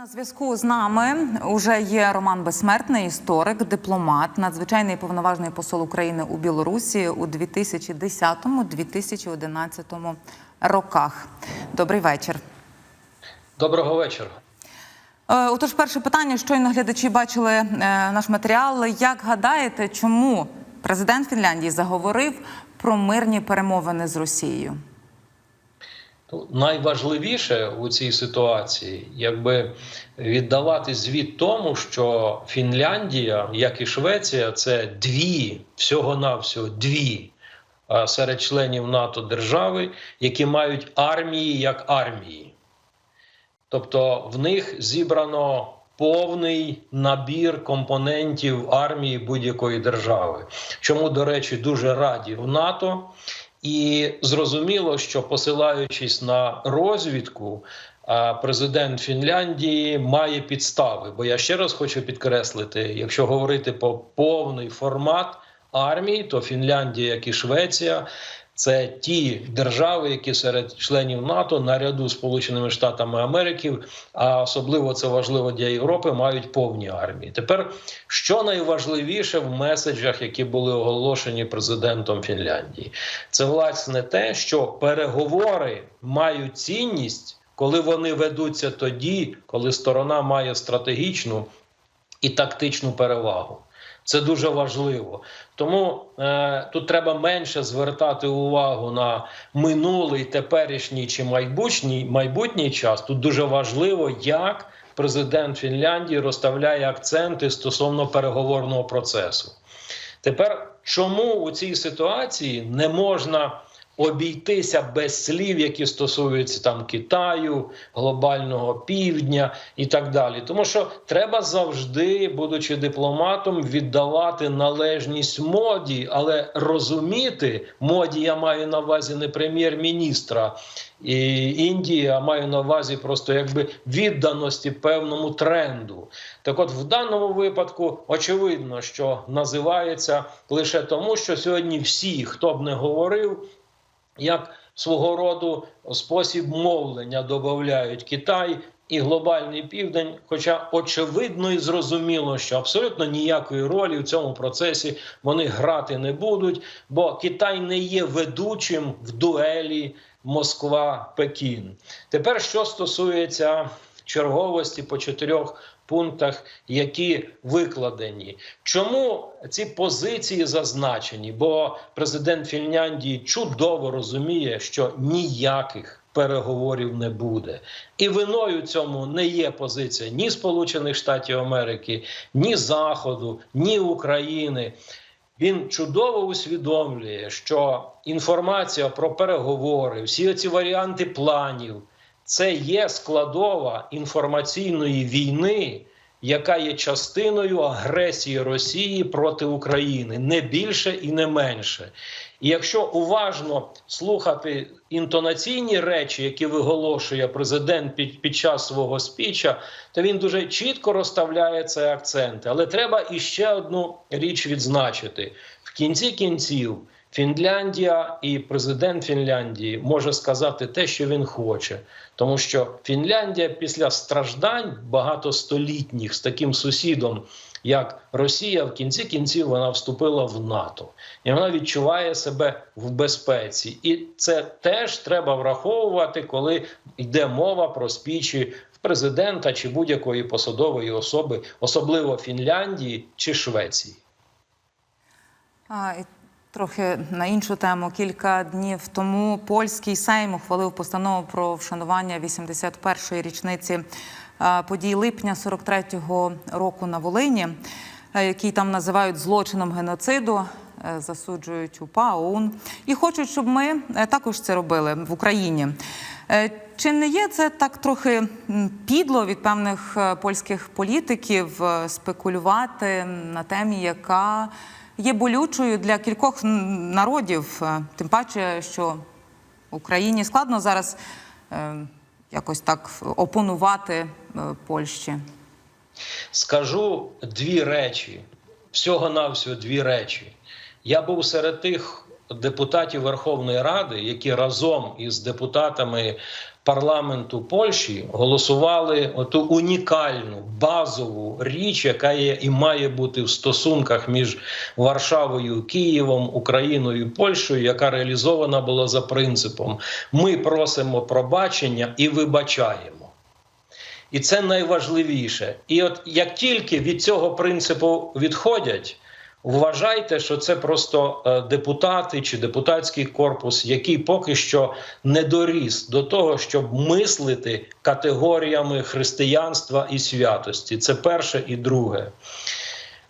На зв'язку з нами уже є Роман Безсмертний, історик, дипломат, надзвичайний повноважний посол України у Білорусі у 2010-2011 роках. Добрий вечір. Доброго вечора. Е, Отож, перше питання. Щойно глядачі бачили е, наш матеріал. Як гадаєте, чому президент Фінляндії заговорив про мирні перемовини з Росією? Найважливіше у цій ситуації, якби віддавати звіт тому, що Фінляндія, як і Швеція, це дві всього-навсього дві серед членів НАТО держави, які мають армії як армії. Тобто в них зібрано повний набір компонентів армії будь-якої держави. Чому, до речі, дуже раді в НАТО. І зрозуміло, що посилаючись на розвідку, президент Фінляндії має підстави. Бо я ще раз хочу підкреслити: якщо говорити про повний формат армії, то Фінляндія, як і Швеція, це ті держави, які серед членів НАТО наряду з Сполученими Штатами Америки, а особливо це важливо для Європи, мають повні армії. Тепер що найважливіше в меседжах, які були оголошені президентом Фінляндії, це власне те, що переговори мають цінність, коли вони ведуться тоді, коли сторона має стратегічну і тактичну перевагу. Це дуже важливо. Тому е, тут треба менше звертати увагу на минулий, теперішній чи майбутній, майбутній час. Тут дуже важливо, як президент Фінляндії розставляє акценти стосовно переговорного процесу. Тепер чому у цій ситуації не можна обійтися без слів, які стосуються там Китаю, глобального півдня і так далі. Тому що треба завжди, будучи дипломатом, віддавати належність моді, але розуміти моді я маю на увазі не прем'єр-міністра і Індії, а маю на увазі просто якби відданості певному тренду. Так, от в даному випадку очевидно, що називається лише тому, що сьогодні всі, хто б не говорив, як свого роду спосіб мовлення додають Китай і глобальний південь. Хоча очевидно і зрозуміло, що абсолютно ніякої ролі в цьому процесі вони грати не будуть, бо Китай не є ведучим в дуелі Москва-Пекін. Тепер що стосується черговості по чотирьох пунктах, які викладені. Чому ці позиції зазначені? Бо президент Фінляндії чудово розуміє, що ніяких переговорів не буде, і виною цьому не є позиція ні Сполучених Штатів Америки, ні Заходу, ні України. Він чудово усвідомлює, що інформація про переговори, всі ці варіанти планів це є складова інформаційної війни, яка є частиною агресії Росії проти України, не більше і не менше. І якщо уважно слухати інтонаційні речі, які виголошує президент під, під час свого спіча, то він дуже чітко розставляє цей акцент. Але треба іще одну річ відзначити: в кінці кінців. Фінляндія і президент Фінляндії може сказати те, що він хоче, тому що Фінляндія після страждань багатостолітніх з таким сусідом, як Росія, в кінці кінців вона вступила в НАТО, і вона відчуває себе в безпеці, і це теж треба враховувати, коли йде мова про спічі президента чи будь-якої посадової особи, особливо Фінляндії чи Швеції. А, Трохи на іншу тему. Кілька днів тому польський Сейм ухвалив постанову про вшанування 81-ї річниці подій липня 43-го року на Волині, е, який там називають злочином геноциду, е, засуджують УПА, ОУН і хочуть, щоб ми е, також це робили в Україні. Е, Чи не є це так трохи підло від певних е, польських політиків е, спекулювати на темі, яка є болючою для кількох народів, е, тим паче, що Україні складно зараз е, якось так опонувати е, Польщі. Скажу дві речі, всього-навсього дві речі. Я був серед тих депутатів Верховної Ради, які разом із депутатами парламенту Польщі голосували оту унікальну базову річ, яка є і має бути в стосунках між Варшавою, Києвом, Україною і Польщею, яка реалізована була за принципом: ми просимо пробачення і вибачаємо. І це найважливіше. І от як тільки від цього принципу відходять, вважайте, що це просто е, депутати чи депутатський корпус, який поки що не доріс до того, щоб мислити категоріями християнства і святості. Це перше і друге.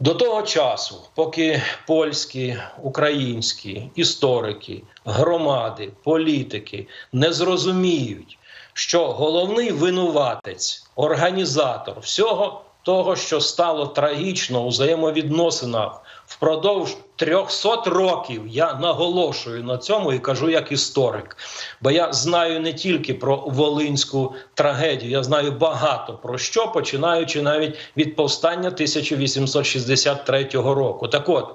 До того часу, поки польські, українські історики, громади, політики не зрозуміють, що головний винуватець, організатор всього того, що стало трагічно у взаємовідносинах впродовж 300 років, я наголошую на цьому і кажу як історик. Бо я знаю не тільки про волинську трагедію, я знаю багато про що, починаючи навіть від повстання 1863 року. Так от.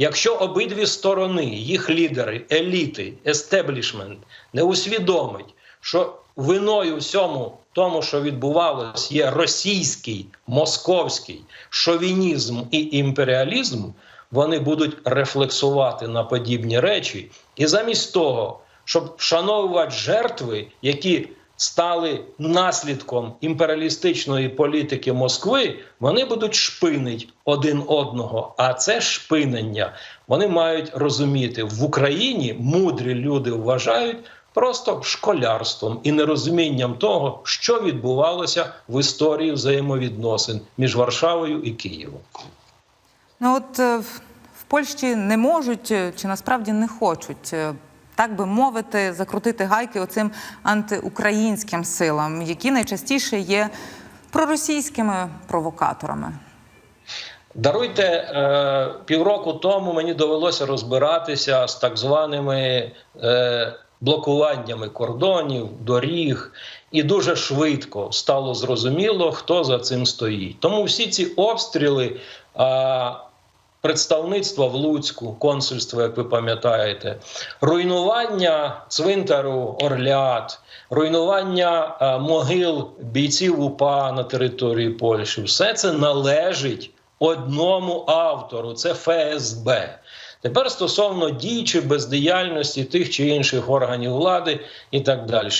Якщо обидві сторони, їх лідери, еліти, естеблішмент не усвідомить, що виною всьому тому, що відбувалось, є російський, московський шовінізм і імперіалізм, вони будуть рефлексувати на подібні речі, і замість того, щоб вшановувати жертви, які стали наслідком імперіалістичної політики Москви, вони будуть шпинить один одного. А це шпинення вони мають розуміти в Україні. Мудрі люди вважають просто школярством і нерозумінням того, що відбувалося в історії взаємовідносин між Варшавою і Києвом. Ну от е, в- Польщі не можуть е, чи насправді не хочуть. е, Так би мовити, закрутити гайки оцим антиукраїнським силам, які найчастіше є проросійськими провокаторами. Даруйте півроку тому мені довелося розбиратися з так званими блокуваннями кордонів, доріг, і дуже швидко стало зрозуміло, хто за цим стоїть. Тому всі ці обстріли. Представництва в Луцьку, консульство, як ви пам'ятаєте, руйнування цвинтару Орлят, руйнування е, могил бійців УПА на території Польщі все це належить одному автору це ФСБ. Тепер стосовно дій чи бездіяльності тих чи інших органів влади і так далі.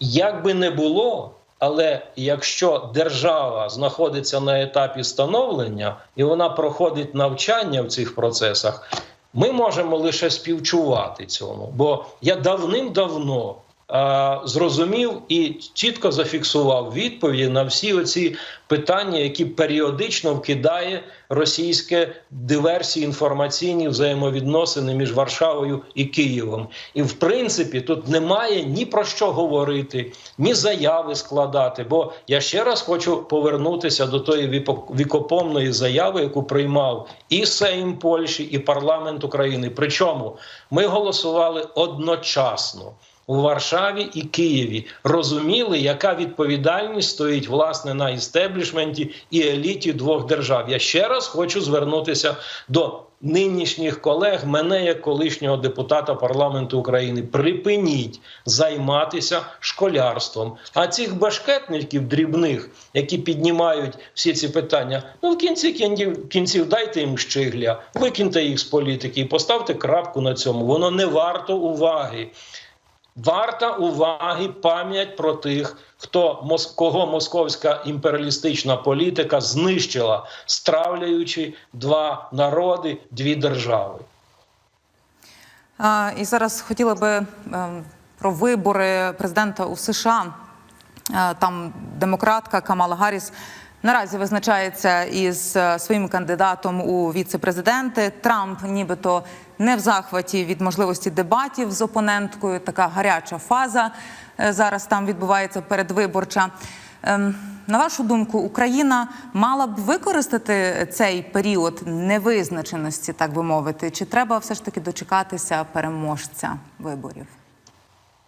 Як би не було, але якщо держава знаходиться на етапі становлення і вона проходить навчання в цих процесах, ми можемо лише співчувати цьому. Бо я давним-давно зрозумів і чітко зафіксував відповіді на всі оці питання, які періодично вкидає російське диверсії інформаційні взаємовідносини між Варшавою і Києвом. І в принципі тут немає ні про що говорити, ні заяви складати. Бо я ще раз хочу повернутися до тої вікопомної заяви, яку приймав і Сейм Польщі, і парламент України. Причому ми голосували одночасно. У Варшаві і Києві розуміли, яка відповідальність стоїть власне на істеблішменті і еліті двох держав. Я ще раз хочу звернутися до нинішніх колег, мене як колишнього депутата парламенту України. Припиніть займатися школярством. А цих башкетників дрібних, які піднімають всі ці питання, ну в кінці кінців, кінців дайте їм щигля, викиньте їх з політики і поставте крапку на цьому. Воно не варто уваги. Варта уваги пам'ять про тих, хто кого московська імперіалістична політика знищила, стравлюючи два народи, дві держави. А, І зараз хотіла би е, про вибори президента у США. Там демократка Камала Гарріс наразі визначається із е, своїм кандидатом у віце-президенти. Трамп нібито не в захваті від можливості дебатів з опоненткою. Така гаряча фаза е, зараз там відбувається передвиборча. Ем, На вашу думку, Україна мала б використати цей період невизначеності, так би мовити, чи треба все ж таки дочекатися переможця виборів?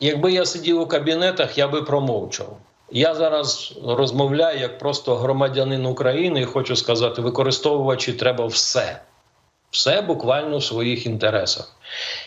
Якби я сидів у кабінетах, я би промовчав. Я зараз розмовляю як просто громадянин України і хочу сказати: використовувачі треба все. Все буквально в своїх інтересах.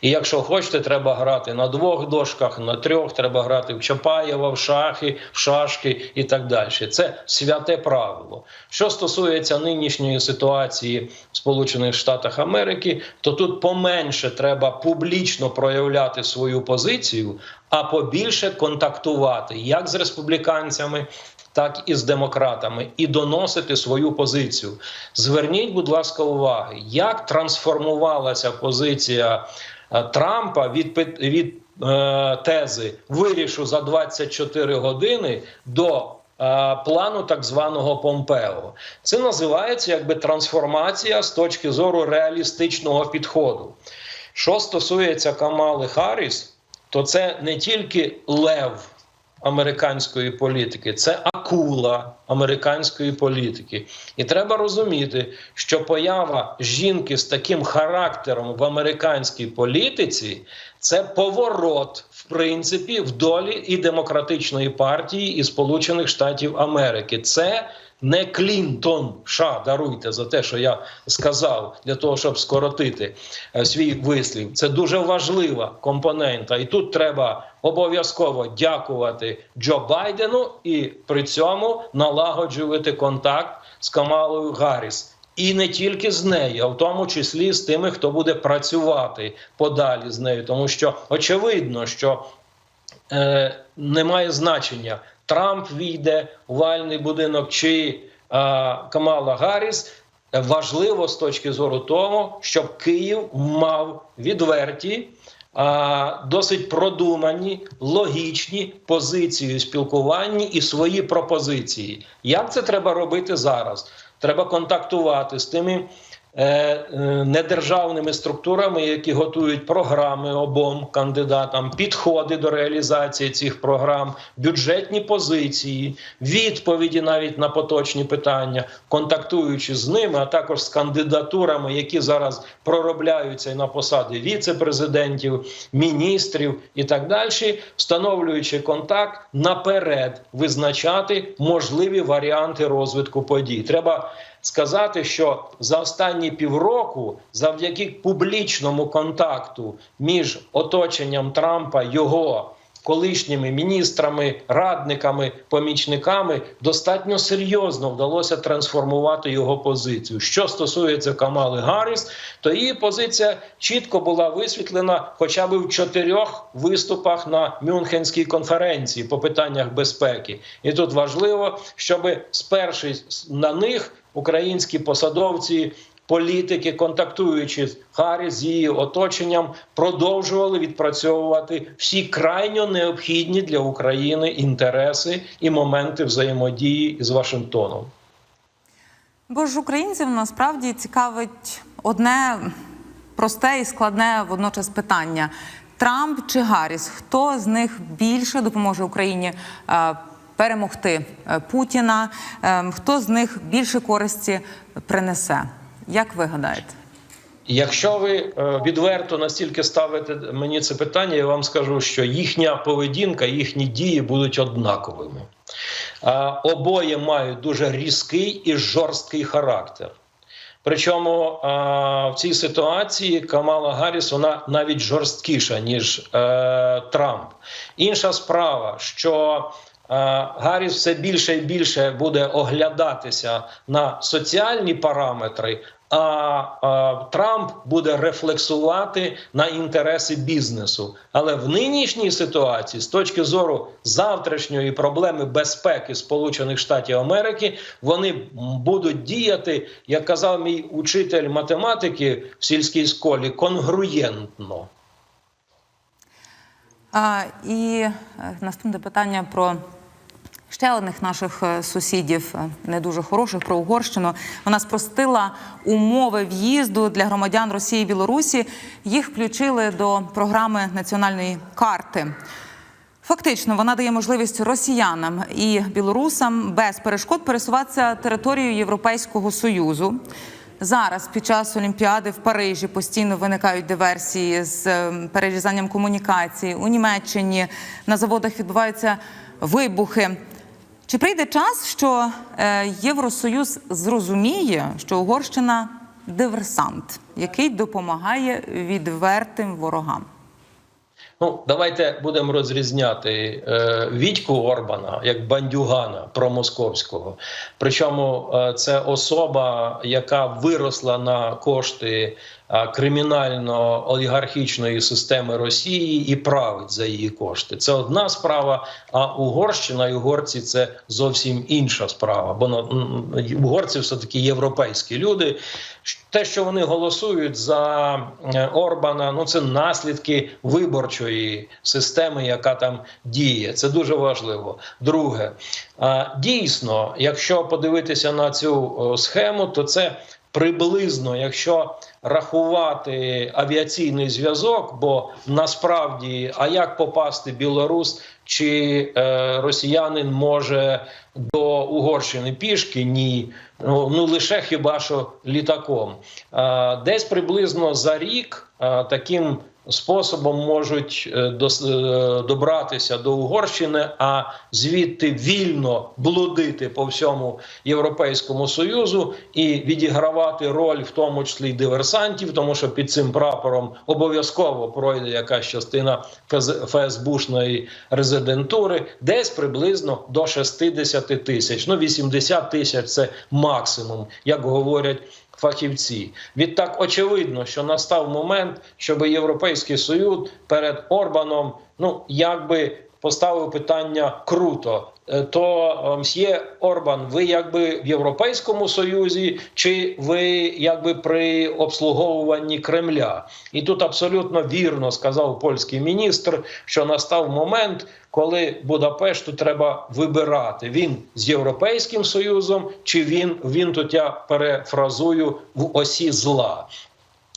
І якщо хочете, треба грати на двох дошках, на трьох, треба грати в Чапаєва, в шахи, в шашки і так далі. Це святе правило. Що стосується нинішньої ситуації в Сполучених Штатах Америки, то тут поменше треба публічно проявляти свою позицію, а побільше контактувати як з республіканцями, так і з демократами, і доносити свою позицію. Зверніть, будь ласка, уваги, як трансформувалася позиція е, Трампа від, від е, тези вирішу за 24 години до. е, Плану так званого Помпео це називається якби трансформація з точки зору реалістичного підходу. Що стосується Камали Харріс, то це не тільки лев американської політики, це акула американської політики. І треба розуміти, що поява жінки з таким характером в американській політиці це поворот, в принципі, в долі і демократичної партії і Сполучених Штатів Америки. Це не Клінтон, ша даруйте за те, що я сказав, для того, щоб скоротити е, свій вислів. Це дуже важлива компонента, і тут треба обов'язково дякувати Джо Байдену і при цьому налагоджувати контакт з Камалою Гарріс. І не тільки з нею, а в тому числі з тими, хто буде працювати подалі з нею, тому що очевидно, що е, немає значення. Трамп війде у вальний будинок чи е, Камала Гарріс. Важливо з точки зору того, щоб Київ мав відверті, а, досить продумані, логічні позиції у спілкуванні і свої пропозиції. Як це треба робити зараз? Треба контактувати з тими недержавними структурами, які готують програми обом кандидатам, підходи до реалізації цих програм, бюджетні позиції, відповіді навіть на поточні питання, контактуючи з ними, а також з кандидатурами, які зараз проробляються на посади віце-президентів, міністрів і так далі, встановлюючи контакт наперед, визначати можливі варіанти розвитку подій. Треба сказати, що за останні півроку, завдяки публічному контакту між оточенням Трампа, його колишніми міністрами, радниками, помічниками, достатньо серйозно вдалося трансформувати його позицію. Що стосується Камали Гарріс, то її позиція чітко була висвітлена хоча б в чотирьох виступах на Мюнхенській конференції по питаннях безпеки. І тут важливо, щоб спершись на них українські посадовці. Політики, контактуючи з Харрі з її оточенням, продовжували відпрацьовувати всі крайньо необхідні для України інтереси і моменти взаємодії з Вашингтоном. Бо ж українців насправді цікавить одне просте і складне водночас питання: Трамп чи Гарріс? Хто з них більше допоможе Україні е, перемогти е, Путіна? Е, Хто з них більше користі принесе? Як ви гадаєте? Якщо ви е, відверто настільки ставите мені це питання, я вам скажу, що їхня поведінка, їхні дії будуть однаковими. Е, Обоє мають дуже різкий і жорсткий характер. Причому в цій ситуації Камала Гарріс вона навіть жорсткіша, ніж Трамп. Інша справа, що Гарріс все більше і більше буде оглядатися на соціальні параметри, а, а Трамп буде рефлексувати на інтереси бізнесу. Але в нинішній ситуації, з точки зору завтрашньої проблеми безпеки Сполучених Штатів Америки, вони будуть діяти, як казав мій учитель математики в сільській школі, конгруєнтно. І е, наступне питання про ще одних наших е, сусідів, е, не дуже хороших, про Угорщину. Вона спростила умови в'їзду для громадян Росії і Білорусі. Їх включили до програми національної карти. Фактично, вона дає можливість росіянам і білорусам без перешкод пересуватися територією Європейського союзу. Зараз під час Олімпіади в Парижі постійно виникають диверсії з ем, перерізанням комунікації У Німеччині на заводах відбуваються вибухи. Чи прийде час, що е, Євросоюз зрозуміє, що Угорщина диверсант, який допомагає відвертим ворогам. Ну, давайте будемо розрізняти е, Вітьку Орбана як бандюгана промосковського. Причому е, це особа, яка виросла на кошти кримінально-олігархічної системи Росії і править за її кошти. Це одна справа. А Угорщина і угорці це зовсім інша справа. Бо ну, угорці все таки європейські люди. Те, що вони голосують за е, Орбана, ну це наслідки виборчої системи, яка там діє. Це дуже важливо. Друге, дійсно, якщо подивитися на цю схему, то це приблизно, якщо рахувати авіаційний зв'язок, бо насправді, а як попасти білорус чи е, росіянин може до Угорщини пішки? Ні. Ну, ну лише хіба що літаком. е, десь приблизно за рік е, таким способом можуть е, е, добратися до Угорщини, а звідти вільно блудити по всьому Європейському Союзу і відігравати роль, в тому числі й диверсантів, тому що під цим прапором обов'язково пройде якась частина ФС- ФСБшної резидентури, десь приблизно до 60 тисяч. Ну 80 тисяч це максимум, як говорять фахівці. Відтак очевидно, що настав момент, щоб Європейський Союз перед Орбаном, ну якби поставив питання круто. Е, То е, мсьє Орбан, ви якби в Європейському Союзі, чи ви якби при обслуговуванні Кремля? І тут абсолютно вірно сказав польський міністр, що настав момент, коли Будапешту треба вибирати він з Європейським Союзом, чи він він тут я перефразую в осі зла.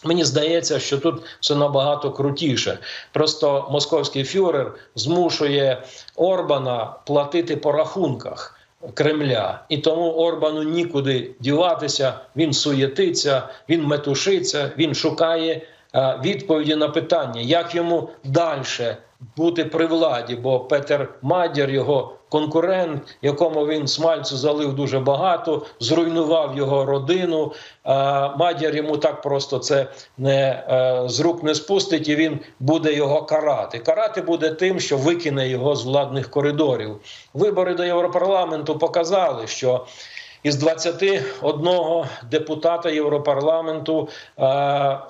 Мені здається, що тут все набагато крутіше. Просто московський фюрер змушує Орбана платити по рахунках. Кремля, і тому Орбану нікуди діватися. Він суєтиться, він метушиться, він шукає е, відповіді на питання, як йому далі бути при владі. Бо Петер Мадір, його конкурент, якому він смальцю залив дуже багато, зруйнував його родину. А Мадір йому так просто це не е, з рук не спустить, і він буде його карати. Карати буде тим, що викине його з владних коридорів. Вибори до Європарламенту показали, що із 21 депутата Європарламенту е,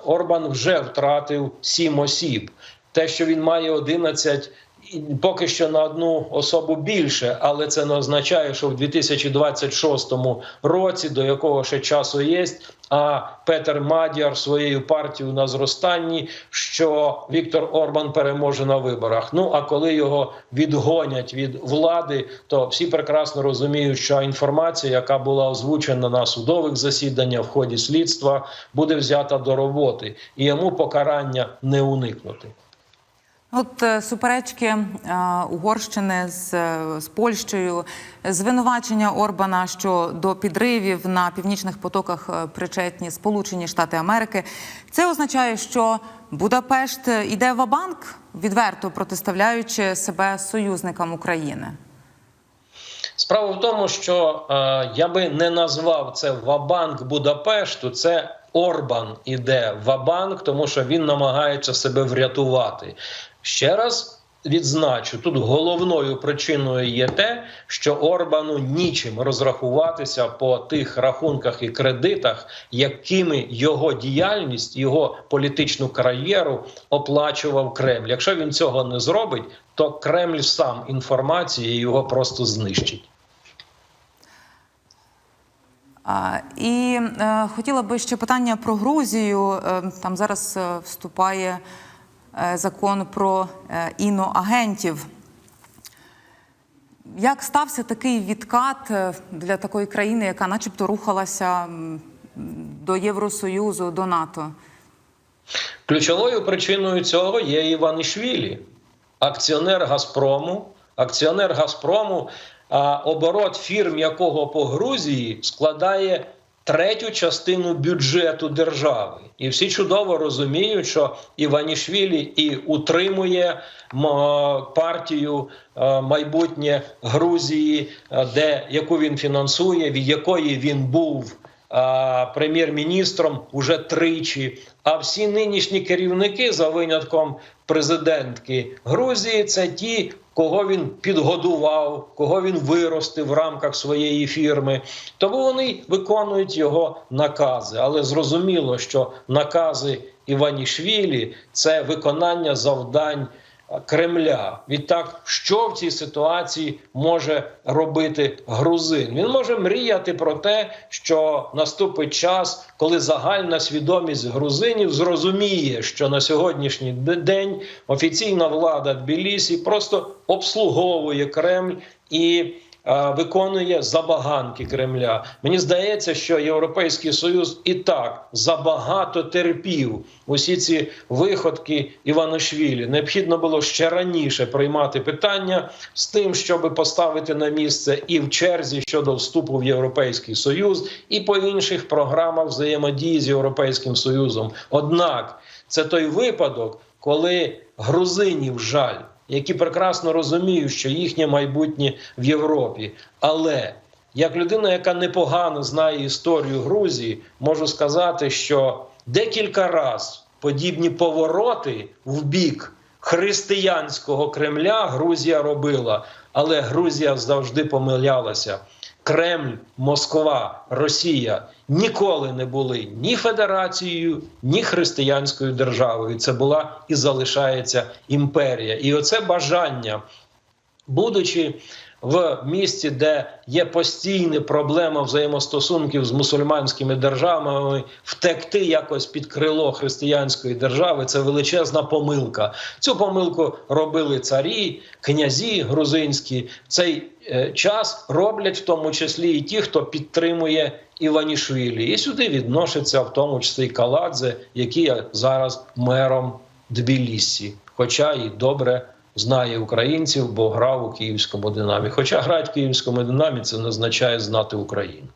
Орбан вже втратив 7 осіб. Те, що він має 11, і поки що на одну особу більше, але це не означає, що в 2026 році, до якого ще часу є, а Петер Мадяр своєю партією на зростанні, що Віктор Орбан переможе на виборах. Ну а коли його відгонять від влади, то всі прекрасно розуміють, що інформація, яка була озвучена на судових засіданнях в ході слідства, буде взята до роботи, і йому покарання не уникнути. От е, суперечки е, Угорщини з, е, з Польщею, звинувачення Орбана, що до підривів на північних потоках причетні Сполучені Штати Америки. Це означає, що Будапешт іде в банк відверто протиставляючи себе союзникам України. Справа в тому, що е, я би не назвав це Вабанк Будапешту. Це Орбан іде в Вабанк, тому що він намагається себе врятувати. Ще раз відзначу: тут головною причиною є те, що Орбану нічим розрахуватися по тих рахунках і кредитах, якими його діяльність, його політичну кар'єру оплачував Кремль. Якщо він цього не зробить, то Кремль сам інформації його просто знищить. І е, хотіла би ще питання про Грузію. Е, Там зараз е, вступає закон про е, іноагентів. Як стався такий відкат е, для такої країни, яка начебто рухалася до Євросоюзу, до НАТО? Ключовою причиною цього є Іванішвілі, акціонер Газпрому. Акціонер Газпрому, оборот фірм якого по Грузії складає третю частину бюджету держави. І всі чудово розуміють, що Іванішвілі і утримує партію е, майбутнє Грузії, е, де яку він фінансує, від якої він був прем'єр-міністром уже тричі. А всі нинішні керівники, за винятком президентки Грузії, це ті, кого він підгодував, кого він виростив в рамках своєї фірми. Тому вони виконують його накази. Але зрозуміло, що накази Іванішвілі це виконання завдань. Кремля. Відтак, що в цій ситуації може робити грузин? Він може мріяти про те, що наступить час, коли загальна свідомість грузинів зрозуміє, що на сьогоднішній день офіційна влада Тбілісі просто обслуговує Кремль і. Е, Виконує забаганки Кремля. Мені здається, що Європейський Союз і так забагато терпів усі ці виходки Іваношвілі. Необхідно було ще раніше приймати питання з тим, щоб поставити на місце і в черзі щодо вступу в Європейський Союз, і по інших програмах взаємодії з Європейським Союзом. Однак це той випадок, коли грузинів жаль які прекрасно розуміють, що їхнє майбутнє в Європі. Але як людина, яка непогано знає історію Грузії, можу сказати, що декілька разів подібні повороти в бік християнського Кремля Грузія робила, але Грузія завжди помилялася. Кремль, Москва, Росія ніколи не були ні федерацією, ні християнською державою. Це була і залишається імперія. І оце бажання, будучи в місті, де є постійна проблема взаємостосунків з мусульманськими державами, втекти якось під крило християнської держави це величезна помилка. Цю помилку робили царі, князі грузинські. Цей е, час роблять в тому числі і ті, хто підтримує Іванішвілі. І сюди відноситься в тому числі Каладзе, який зараз мером Тбілісі, хоча і добре знає українців, бо грав у київському динамі. Хоча грати в київському динамі це не означає знати Україну.